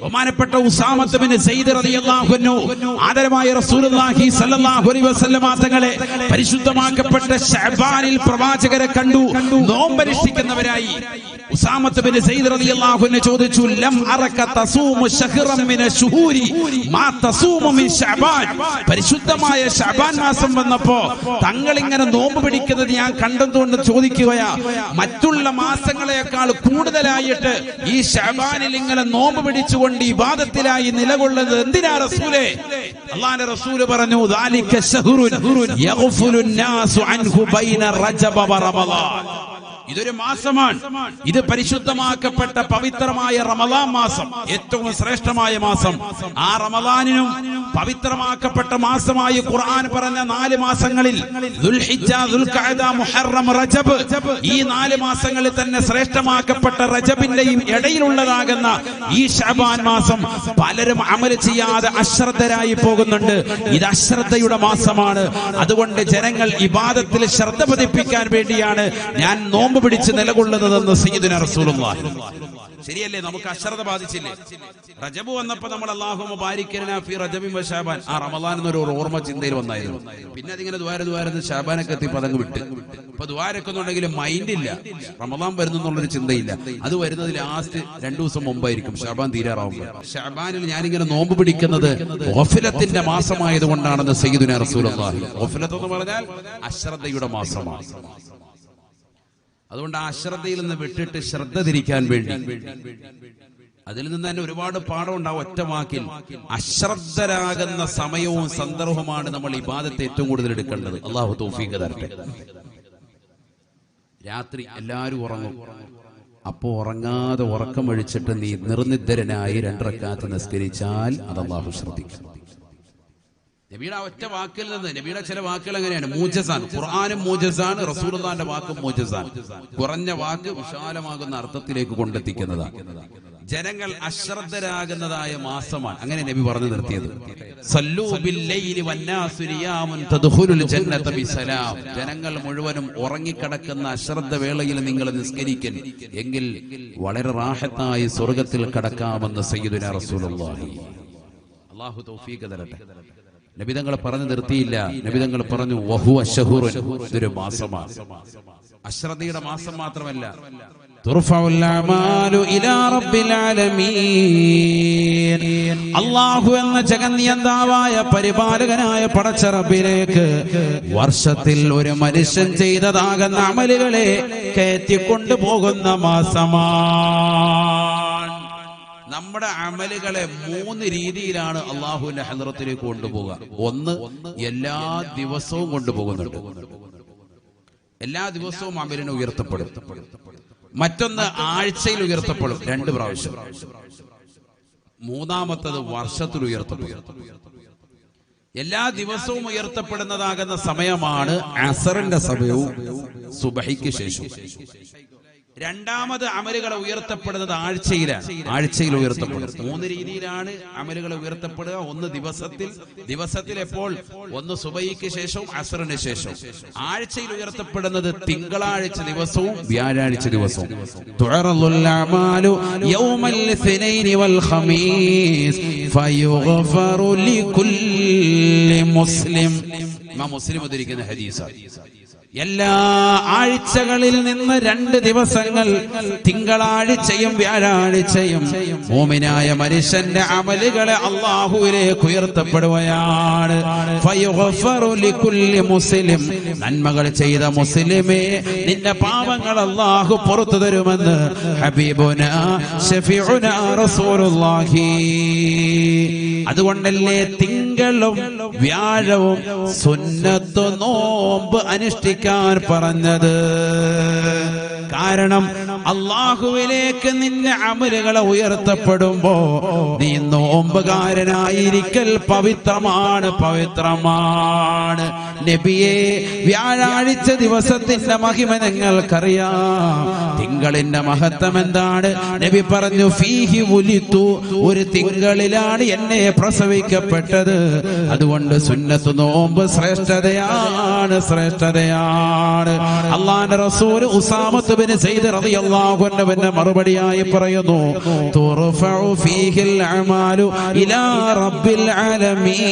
ബഹുമാനപ്പെട്ട സയ്യിദ് റളിയല്ലാഹു അൻഹു ആദരമായ റസൂലുള്ളാഹി തങ്ങളെ പരിശുദ്ധമാക്കപ്പെട്ട പ്രവാചകരെ കണ്ടു നോമ്പനുഷ്ഠിക്കുന്നവരായി. ഉസാമത്ത് ബിൻ സയ്യിദ് റളിയല്ലാഹു അൻഹു ചോദിച്ചു ലം മിന ശുഹൂരി? മാ തസൂമു മിൻ പരിശുദ്ധമായ ശഅബാൻ മാസം വന്നപ്പോ തങ്ങൾ ഇങ്ങനെ നോമ്പ് പിടിക്കുന്നത് ഞാൻ കണ്ടതുകൊണ്ട് ചോദിക്കുകയാ മറ്റുള്ള മാസങ്ങളെക്കാൾ കൂടുതലായിട്ട് ഈ ശഅബാനിൽ ഇങ്ങനെ നോമ്പ് പിടിച്ചുകൊണ്ട് ഇബാദത്തിലായി നിലകൊള്ളുന്നത് എന്തിനാ റസൂലേ? അള്ളാന്റെ റസൂൽ പറഞ്ഞു ദാലിക്ക ശഹ്റുൻ യഗ്ഫുലുന്നാസു അൻഹു ബൈന റജബ വ റമളാൻ ഇതൊരു മാസമാണ്. ഇത് പരിശുദ്ധമാക്കപ്പെട്ട പവിത്രമായ റമദാൻ മാസം ഏറ്റവും ശ്രേഷ്ഠമായ മാസം. ആ റമദാനിനും പവിത്രമാക്കപ്പെട്ട മാസമായി ഖുർആൻ പറഞ്ഞ നാല് മാസങ്ങളിൽ മുഹറം റജബ് ഈ നാല് മാസങ്ങളിൽ തന്നെ ശ്രേഷ്ഠമാക്കപ്പെട്ട റജബിന്റെയും ഇടയിലുള്ളതാകുന്ന ഈ ഷാബാൻ മാസം പലരും അമൽ ചെയ്യാതെ അശ്രദ്ധരായി പോകുന്നുണ്ട്. ഇത് അശ്രദ്ധയുടെ മാസമാണ്. അതുകൊണ്ട് ജനങ്ങൾ ഇബാദത്തിൽ ശ്രദ്ധ പതിപ്പിക്കാൻ വേണ്ടിയാണ് ഞാൻ നോമ്പ് പിടിച്ച് നിലകൊള്ളുന്നതെന്ന് സയ്യിദുന റസൂലുള്ളാഹി. ശരിയല്ലേ? നമുക്ക് അശ്രദ്ധ ബാധിച്ചില്ലേ? റജബ് വന്നപ്പോ നമ്മൾ അള്ളാഹു ബാരിക്കരന ഫി റജബിൻ വ ഷാബാൻ. ആ റമദാൻ എന്നൊരു ഓർമ്മ ചിന്തയിൽ വന്നായിരുന്നു. പിന്നെ അതിങ്ങനെ ദ്വാര ദ്വാരം ഷാബാനൊക്കെ എത്തി പതങ്ങ് വിട്ട്. ഇപ്പൊ ദ്വാരക്കുന്നുണ്ടെങ്കിൽ മൈൻഡ് ഇല്ല. റമദാൻ വരുന്നു എന്നുള്ളൊരു ചിന്തയില്ല. അത് വരുന്നത് ലാസ്റ്റ് രണ്ടു ദിവസം മുമ്പായിരിക്കും. ഷാബാൻ തീരാറാവുമ്പോൾ ഷാബാനിൽ ഞാനിങ്ങനെ നോമ്പ് പിടിക്കുന്നത് ഓഫിലത്തിന്റെ മാസമായത് കൊണ്ടാണെന്ന് സയ്യിദുന റസൂലുള്ളാഹി. ഓഫിലത്ത് എന്ന് പറഞ്ഞാൽ അശ്രദ്ധയുടെ മാസമാണ്. അതുകൊണ്ട് അശ്രദ്ധയിൽ നിന്ന് വിട്ടിട്ട് ശ്രദ്ധ തിരിക്കാൻ വേണ്ടി. അതിൽ നിന്ന് തന്നെ ഒരുപാട് പാഠം ഉണ്ടാവും ഒറ്റ വാക്കിൽ. അശ്രദ്ധരാകുന്ന സമയവും സന്ദർഭവുമാണ് നമ്മൾ ഈ ബാധത്തെ ഏറ്റവും കൂടുതൽ എടുക്കേണ്ടത്. അള്ളാഹു തോഫീക്ക് തരട്ടെ. രാത്രി എല്ലാവരും ഉറങ്ങും. അപ്പോ ഉറങ്ങാതെ ഉറക്കമൊഴിച്ചിട്ട് നീ നിർനിദ്ധരനായി രണ്ടരക്കാത്ത് നിസ്കരിച്ചാൽ അത് അള്ളാഹു ശ്രദ്ധിക്കും. നബിയുടെ ഒറ്റ വാക്കിൽ നിന്ന് നബിയുടെ ചില വാക്കുകൾ എങ്ങനെയാണ് മൂജസാൻ. ഖുർആാനും മൂജസാണ് റസൂലുള്ളാന്റെ വാക്കും മൂജസാൻ. കുറഞ്ഞ വാക്ക് വിശാലമാകുന്ന അർത്ഥത്തിലേക്ക് കൊണ്ടെത്തിക്കുന്നതാണ് ജനങ്ങൾ അശ്രദ്ധരാകുന്നതായ മാസമാണ്. അങ്ങനെ നബി പറഞ്ഞു നിർത്തിയത്. ജനങ്ങൾ മുഴുവനും ഉറങ്ങിക്കിടക്കുന്ന അശ്രദ്ധ വേളയിൽ നിങ്ങൾ നിസ്കരിക്കൻ. എങ്കിൽ വളരെ റാഹത്തായി സ്വർഗത്തിൽ കടക്കാമെന്ന് സയ്യിദുന റസൂലുള്ളാഹി. അള്ളാഹു തൗഫീഖ് തരട്ടെ. നബിതങ്ങൾ പറഞ്ഞു നിർത്തിയില്ല. നബിതങ്ങൾ പറഞ്ഞു വഹു അഷഹുറുൻ ഇതൊരു മാസമാണ്. അശ്രദ്ധയുടെ മാസം മാത്രമല്ല. അള്ളാഹു എന്ന ജഗന്യന്താവായ പരിപാലകനായ പടച്ച റബ്ബിലേക്ക് വർഷത്തിൽ ഒരു മനുഷ്യൻ ചെയ്തതാകുന്ന അമലുകളെ കയറ്റിക്കൊണ്ടു പോകുന്ന മാസമാണ് നമ്മുടെ അമലുകളെ മൂന്ന് രീതിയിലാണ് അള്ളാഹുവിന്റെ ഹലറത്തിലേക്ക് കൊണ്ടുപോകുക ഒന്ന് എല്ലാ ദിവസവും കൊണ്ടുപോകുന്നുണ്ട്. എല്ലാ ദിവസവും അമലിനെ ഉയർത്തപ്പെടും. മറ്റൊന്ന് ആഴ്ചയിൽ ഉയർത്തപ്പെടും. രണ്ട് പ്രാവശ്യം. മൂന്നാമത്തത് വർഷത്തിൽ ഉയർത്തപ്പെടും. എല്ലാ ദിവസവും ഉയർത്തപ്പെടുന്നതാകുന്ന സമയമാണ് അസറിന്റെ സമയവും സുബഹിക്ക് ശേഷം രണ്ടാമത് അമലുകൾ ഉയർത്തപ്പെടുന്നത് ആഴ്ചയിലാണ്. ആഴ്ചയിൽ ഉയർത്തപ്പെടുന്നത് മൂന്ന് രീതിയിലാണ് അമലുകൾ ഉയർത്തപ്പെടുക. ഒന്ന് ദിവസത്തിൽ. ദിവസത്തിൽ എപ്പോൾ? ഒന്ന് സുബൈക്ക് ശേഷവും അസറിന് ശേഷവും. ആഴ്ചയിൽ ഉയർത്തപ്പെടുന്നത് തിങ്കളാഴ്ച ദിവസവും വ്യാഴാഴ്ച ദിവസവും. ഫയുഗ്ഫറു മുസ്ലിം. ഇമാം മുസ്ലിം ഉദ്ധരിക്കുന്ന ഹദീസാണ് എല്ലാ ആഴ്ചകളിൽ നിന്ന് രണ്ട് ദിവസങ്ങൾ തിങ്കളാഴ്ചയും വ്യാഴാഴ്ചയും മോമിനായ മനുഷ്യന്റെ അമലുകളെ അള്ളാഹുവിലേക്ക് ഉയർത്തപ്പെടുകയാണ്. മുസ്ലിം. നന്മകൾ ചെയ്ത മുസ്ലിമേ നിന്റെ പാപങ്ങൾ അള്ളാഹു പുറത്തു തരുമെന്ന് ഹബീബുന അതുകൊണ്ടല്ലേ അതുകൊണ്ടല്ലേ തിങ്കളും വ്യാഴവും സുന്നത്ത് നോമ്പ് അനുഷ്ഠിക്കാൻ പറഞ്ഞത്. കാരണം അള്ളാഹുവിലേക്ക് നിന്റെ അമലുകളെ ഉയർത്തപ്പെടുമ്പോ നീ നോമ്പുകാരനായിരിക്കൽ പവിത്രമാണ് പവിത്രമാണ്. നബിയെ വ്യാഴാഴ്ച ദിവസത്തിന്റെ മഹിമ നിങ്ങൾക്കറിയാം. തിങ്കളിന്റെ മഹത്വം എന്താണ്? നബി പറഞ്ഞു ഫീഹി ഉലിത്തു. ഒരു തിങ്കളിലാണ് എന്നെ പ്രസവിക്കപ്പെട്ടത്. അതുകൊണ്ട് സുന്നത്ത് നോമ്പ് ശ്രേഷ്ഠതയാണ് ശ്രേഷ്ഠതയാണ്. അള്ളാന്റെ റസൂൽ ഉസാമത്ത് ബിൻ സെയ്ദ് റളിയല്ലാഹു അൻഹുവിന്റെ മറുപടിയായി പറയുന്നു തുർഫഉ ഫീഹിൽ അമാലു ഇലാ റബ്ബിൽ ആലമീൻ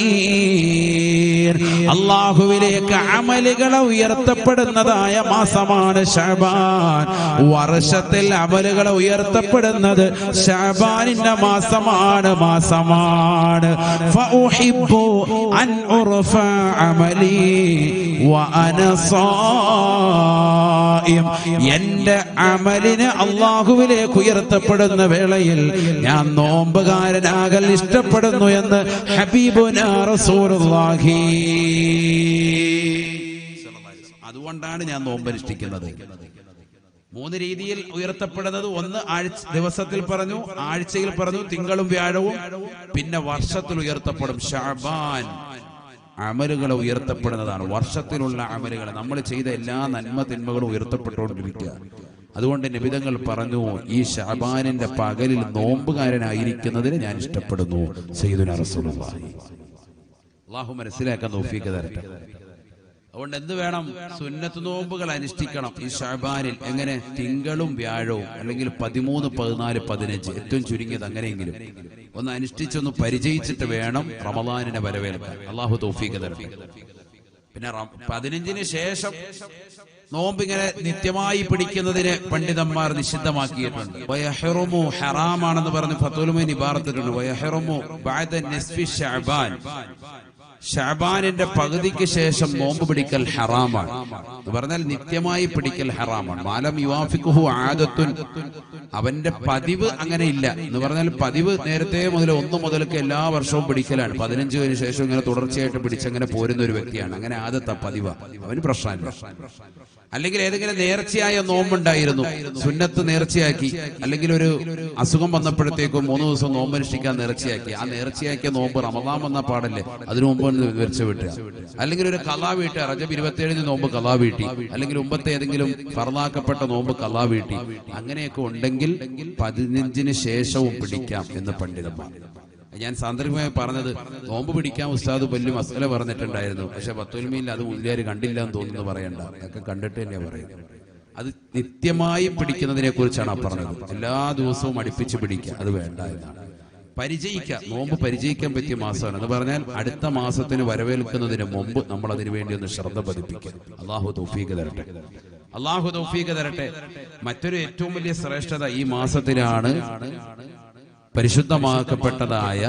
അമലുകൾ ഉയർത്തപ്പെടുന്നതായ മാസമാണ് ഷാബാൻ. വർഷത്തിൽ അമലുകൾ ഉയർത്തപ്പെടുന്നത് ഷാബാനിന്റെ മാസമാണ് മാസമാണ്. അൻ ഉർഫ അമലി സായിം എന്റെ അമലിന് അള്ളാഹുവിലേക്ക് ഉയർത്തപ്പെടുന്ന വേളയിൽ ഞാൻ നോമ്പുകാരനാകൽ ഇഷ്ടപ്പെടുന്നു എന്ന് ഹബീബുന റസൂലുള്ളാഹി. അതുകൊണ്ടാണ് ഞാൻ നോമ്പനുഷ്ഠിക്കുന്നത്. മൂന്ന് രീതിയിൽ ഉയർത്തപ്പെടുന്നത്. ഒന്ന് ആഴ്ച ദിവസത്തിൽ പറഞ്ഞു ആഴ്ചയിൽ പറഞ്ഞു തിങ്കളും വ്യാഴവും പിന്നെ വർഷത്തിൽ ഉയർത്തപ്പെടും. ഷാബാൻ അമലുകൾ ഉയർത്തപ്പെടുന്നതാണ്. വർഷത്തിലുള്ള അമലുകൾ. നമ്മൾ ചെയ്ത എല്ലാ നന്മ തിന്മകളും ഉയർത്തപ്പെട്ടുകൊണ്ടിരിക്കുക. അതുകൊണ്ട് നിബിതങ്ങൾ പറഞ്ഞു ഈ ഷാബാനിന്റെ പകലിൽ നോമ്പുകാരനായിരിക്കുന്നതിന് ഞാൻ ഇഷ്ടപ്പെടുന്നു റസൂലുള്ളാഹി. അള്ളാഹു മനസ്സിലാക്കാൻ നോഫീക്ക് തരട്ടെ. അതുകൊണ്ട് എന്ത് വേണം? സുന്നത്ത് നോമ്പുകൾ അനുഷ്ഠിക്കണം. ഈ ഷാബാനിൽ എങ്ങനെ? തിങ്കളും വ്യാഴവും അല്ലെങ്കിൽ പതിമൂന്ന് പതിനാല് പതിനഞ്ച് ഏറ്റവും ചുരുങ്ങിയത് അങ്ങനെയെങ്കിലും. ഒന്ന് അനുഷ്ഠിച്ചൊന്ന് പരിചയിച്ചിട്ട് വേണം റമദാനിനെ വരവേൽക്കാൻ. അള്ളാഹു തോഫീക്ക് തരട്ടെ. പിന്നെ പതിനഞ്ചിന് ശേഷം നോമ്പ് ഇങ്ങനെ നിത്യമായി പിടിക്കുന്നതിന് പണ്ഡിതന്മാർ നിഷിദ്ധമാക്കിയിട്ടുണ്ട്. വയഹെറുമു ഹറാമാണെന്ന് പറഞ്ഞ് ഫത്തുലുമൈൻ ഇബാറത്തിട്ടുണ്ട് വയഹെറുമു ബഅദ നസ്ഫി ശഅബാൻ ഷാബാനിന്റെ പകുതിക്ക് ശേഷം നോമ്പ് പിടിക്കൽ ഹറാമാണ്. എന്ന് പറഞ്ഞാൽ നിത്യമായി പിടിക്കൽ ഹറാമാണ്. മാലം യുവാഫിക്കുഹു ആദത്തുൻ. അവന്റെ പതിവ് അങ്ങനെ ഇല്ല എന്ന് പറഞ്ഞാൽ പതിവ് നേരത്തെ മുതൽ ഒന്ന് മുതൽക്ക് എല്ലാ വർഷവും പിടിക്കലാണ്. പതിനഞ്ച് പേര് ശേഷം ഇങ്ങനെ തുടർച്ചയായിട്ട് പിടിച്ചങ്ങനെ പോരുന്ന ഒരു വ്യക്തിയാണ്. അങ്ങനെ ആദത്ത പതിവ്. അവന് പ്രശ്നമില്ല. അല്ലെങ്കിൽ ഏതെങ്കിലും നേർച്ചയായ നോമ്പുണ്ടായിരുന്നു. സുന്നത്ത് നേർച്ചയാക്കി. അല്ലെങ്കിൽ ഒരു അസുഖം വന്നപ്പോഴത്തേക്കും മൂന്ന് ദിവസം നോമ്പ് അനുഷ്ഠിക്കാൻ നേർച്ചയാക്കി. ആ നേർച്ചയാക്കിയ നോമ്പ് റമദാൻ വന്ന പാടല്ലേ അതിനു മുമ്പ് വിവരിച്ചു വീട്ടുക. അല്ലെങ്കിൽ ഒരു കലാ വീട്ടുക. റജബ് ഇരുപത്തിയേഴിന് നോമ്പ് കലാ വീട്ടി. അല്ലെങ്കിൽ മുമ്പത്തെ ഏതെങ്കിലും ഫർദാക്കപ്പെട്ട നോമ്പ് കലാ വീട്ടി. അങ്ങനെയൊക്കെ ഉണ്ടെങ്കിൽ പതിനഞ്ചിന് ശേഷവും പിടിക്കാം എന്ന് പണ്ഡിതന്മാർ. ഞാൻ സാന്ദർഭികമായി പറഞ്ഞത് നോമ്പ് പിടിക്കാൻ ഉസ്താദ് വലിയ മസല പറഞ്ഞിട്ടുണ്ടായിരുന്നു. പക്ഷെ പത്തൊലിമയിൽ അത് മുല്യാര് കണ്ടില്ല എന്ന് തോന്നുന്നു പറയണ്ട. അതൊക്കെ കണ്ടിട്ട് തന്നെ പറയുന്നത് അത് നിത്യമായി പിടിക്കുന്നതിനെ കുറിച്ചാണ് ആ പറഞ്ഞത്. എല്ലാ ദിവസവും അടുപ്പിച്ച് പിടിക്കുക അത് വേണ്ട എന്നാണ്. പരിചയിക്കുക നോമ്പ് പരിചയിക്കാൻ പറ്റിയ മാസമാണ്. എന്ന് പറഞ്ഞാൽ അടുത്ത മാസത്തിന് വരവേൽക്കുന്നതിന് മുമ്പ് നമ്മൾ അതിനു വേണ്ടി ഒന്ന് ശ്രദ്ധ പതിപ്പിക്കുക. അള്ളാഹു തൗഫീഖ് തരട്ടെ. അള്ളാഹു തൗഫീഖ് തരട്ടെ. മറ്റൊരു ഏറ്റവും വലിയ ശ്രേഷ്ഠത ഈ മാസത്തിലാണ് പരിശുദ്ധമാക്കപ്പെട്ടതായ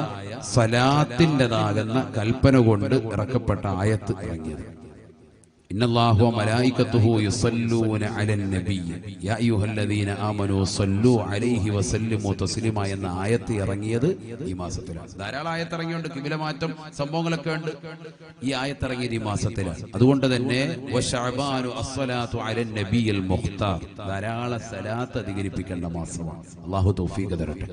സലാത്തിന്റെതാകുന്ന കൽപ്പന കൊണ്ട് ഇറക്കപ്പെട്ട ആയത്ത് ഇറങ്ങിയത്. ഇന്നല്ലാഹു യുസല്ലൂന യാ അയ്യുഹല്ലദീന അലൈഹി എന്ന ആയത്ത് ഇറങ്ങിയത് ഈ മാസത്തിലാണ്. ധാരാളം ആയത്ത് ഇറങ്ങിയുണ്ട് കിബിലമാറ്റം സംഭവങ്ങളൊക്കെ ഉണ്ട്. ഈ ആയത്ത് ഇറങ്ങിയത് ഈ മാസത്തിലാണ്. അതുകൊണ്ട് തന്നെ വശഅബാനു ധാരാളം സലാത്ത് അധികരിപ്പിക്കേണ്ട മാസമാണ്. അള്ളാഹു തൗഫീഖ് തരട്ടെ.